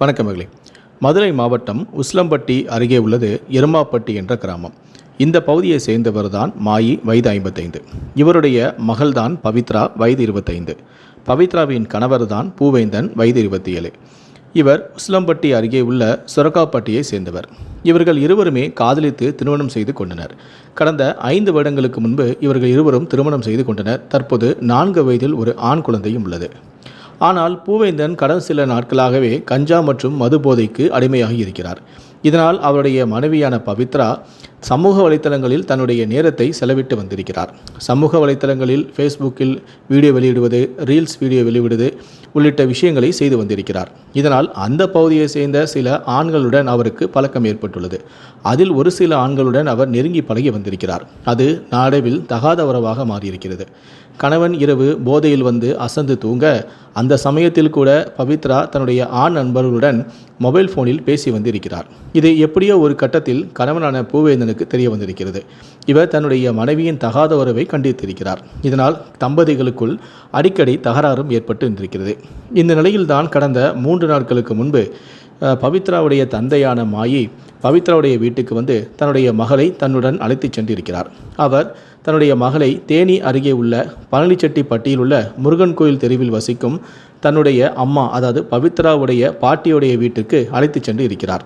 வணக்கம் மகளே. மதுரை மாவட்டம் உஸ்லம்பட்டி அருகே உள்ளது எருமாப்பட்டி என்ற கிராமம். இந்த பகுதியை சேர்ந்தவர் தான் மாயி வயது ஐம்பத்தைந்து. இவருடைய மகள்தான் பவித்ரா வயது இருபத்தைந்து. பவித்ராவின் கணவர் தான் பூவேந்தன் வயது இருபத்தி ஏழு இவர் உஸ்லம்பட்டி அருகே உள்ள சுரக்காப்பட்டியை சேர்ந்தவர். இவர்கள் இருவருமே காதலித்து திருமணம் செய்து கொண்டனர். கடந்த ஐந்து வருடங்களுக்கு முன்பு இவர்கள் இருவரும் திருமணம் செய்து கொண்டனர். தற்போது நான்கு வயதில் ஒரு ஆண் குழந்தையும் உள்ளது. ஆனால் பூவேந்தன் கடந்த சில நாட்களாகவே கஞ்சா மற்றும் மது போதைக்கு அடிமையாகி இருக்கிறார். இதனால் அவருடைய மனைவியான பவித்ரா சமூக வலைத்தளங்களில் தன்னுடைய நேரத்தை செலவிட்டு வந்திருக்கிறார். சமூக வலைத்தளங்களில் ஃபேஸ்புக்கில் வீடியோ வெளியிடுவது ரீல்ஸ் வீடியோ வெளியிடுவது உள்ளிட்ட விஷயங்களை செய்து வந்திருக்கிறார். இதனால் அந்த பகுதியை சேர்ந்த சில ஆண்களுடன் அவருக்கு பழக்கம் ஏற்பட்டுள்ளது. அதில் ஒரு சில ஆண்களுடன் அவர் நெருங்கி பழகி வந்திருக்கிறார். அது நாடவில் தகாத உறவாக மாறியிருக்கிறது. கணவன் இரவு போதையில் வந்து அசந்து தூங்க அந்த சமயத்தில் கூட பவித்ரா தன்னுடைய ஆண் நண்பர்களுடன் மொபைல் ஃபோனில் பேசி வந்திருக்கிறார். இது எப்படியோ ஒரு கட்டத்தில் கணவனான பூவேந்தனுக்கு தெரிய வந்திருக்கிறது. இவர் தன்னுடைய மனைவியின் தகாத உறவை கண்டித்திருக்கிறார். இதனால் தம்பதிகளுக்குள் அடிக்கடி தகராறும் ஏற்பட்டு இருந்திருக்கிறது இந்த நிலையில்தான் கடந்த மூன்று நாட்களுக்கு முன்பு பவித்ராவுடைய தந்தையான மாயி பவித்ராவுடைய வீட்டுக்கு வந்து தன்னுடைய மகளை தன்னுடன் அழைத்துச் சென்றிருக்கிறார். அவர் தன்னுடைய மகளை தேனி அருகே உள்ள பழனிச்செட்டிப்பட்டியில் உள்ள முருகன் கோயில் தெருவில் வசிக்கும் தன்னுடைய அம்மா அதாவது பவித்ராவுடைய பாட்டியுடைய வீட்டுக்கு அழைத்துச் சென்று இருக்கிறார்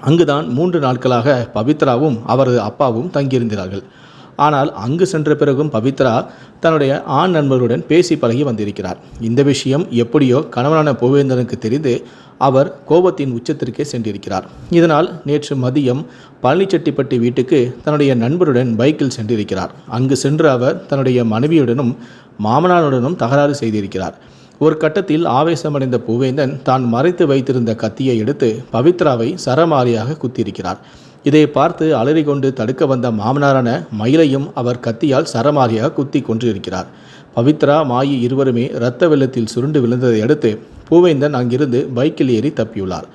அங்குதான் மூன்று நாட்களாக பவித்ராவும் அவரது அப்பாவும் தங்கியிருந்தார்கள். ஆனால் அங்கு சென்ற பிறகும் பவித்ரா தன்னுடைய ஆண் நண்பர்களுடன் பேசி பழகி வந்திருக்கிறார். இந்த விஷயம் எப்படியோ கணவனான பூவேந்தனுக்கு தெரிந்து அவர் கோபத்தின் உச்சத்திற்கே சென்றிருக்கிறார். இதனால் நேற்று மதியம் பழனிச்செட்டிப்பட்டி வீட்டுக்கு தன்னுடைய நண்பருடன் பைக்கில் சென்றிருக்கிறார். அங்கு சென்று அவர் தன்னுடைய மனைவியுடனும் மாமனாருடனும் தகராறு செய்திருக்கிறார். ஒரு கட்டத்தில் ஆவேசமடைந்த பூவேந்தன் தான் மறைத்து வைத்திருந்த கத்தியை எடுத்து பவித்ராவை சரமாரியாக குத்தியிருக்கிறார். இதை பார்த்து அலறிக்கொண்டு தடுக்க வந்த மாமனாரான மயிலையும் அவர் கத்தியால் சரமாரியாக குத்தி கொன்றிருக்கிறார். பவித்ரா மாயி இருவருமே இரத்த வெள்ளத்தில் சுருண்டு விழுந்ததை அடுத்து பூவேந்தன் அங்கிருந்து பைக்கில் ஏறி தப்பியுள்ளார்.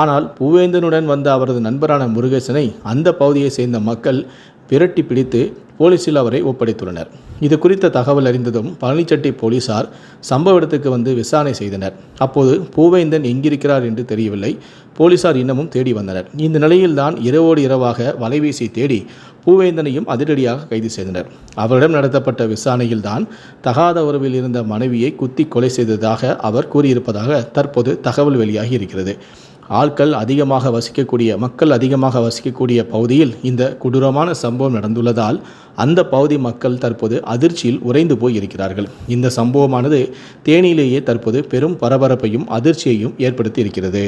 ஆனால் பூவேந்தனுடன் வந்த அவரது நண்பரான முருகேசனை அந்த பகுதியை சேர்ந்த மக்கள் விரட்டி பிடித்து போலீசில் அவரை ஒப்படைத்துள்ளனர். இது குறித்த தகவல் அறிந்ததும் பழனிச்சட்டி போலீசார் சம்பவ இடத்துக்கு வந்து விசாரணை செய்தனர். அப்போது பூவேந்தன் எங்கிருக்கிறார் என்று தெரியவில்லை. போலீசார் இன்னமும் தேடி வந்தனர். இந்த நிலையில்தான் இரவோடு இரவாக வலைவீசி தேடி பூவேந்தனையும் அதிரடியாக கைது செய்தனர். அவரிடம் நடத்தப்பட்ட விசாரணையில்தான் தகாத உறவில் இருந்த மனைவியை குத்தி கொலை செய்ததாக அவர் கூறியிருப்பதாக தற்போது தகவல் வெளியாகி இருக்கிறது. ஆட்கள் அதிகமாக வசிக்கக்கூடிய மக்கள் அதிகமாக வசிக்கக்கூடிய பகுதியில் இந்த கொடூரமான சம்பவம் நடந்துள்ளதால் அந்த பகுதி மக்கள் தற்போது அதிர்ச்சியில் உறைந்து போய் இருக்கிறார்கள் இந்த சம்பவமானது தேனியிலேயே தற்போது பெரும் பரபரப்பையும் அதிர்ச்சியையும் ஏற்படுத்தி இருக்கிறது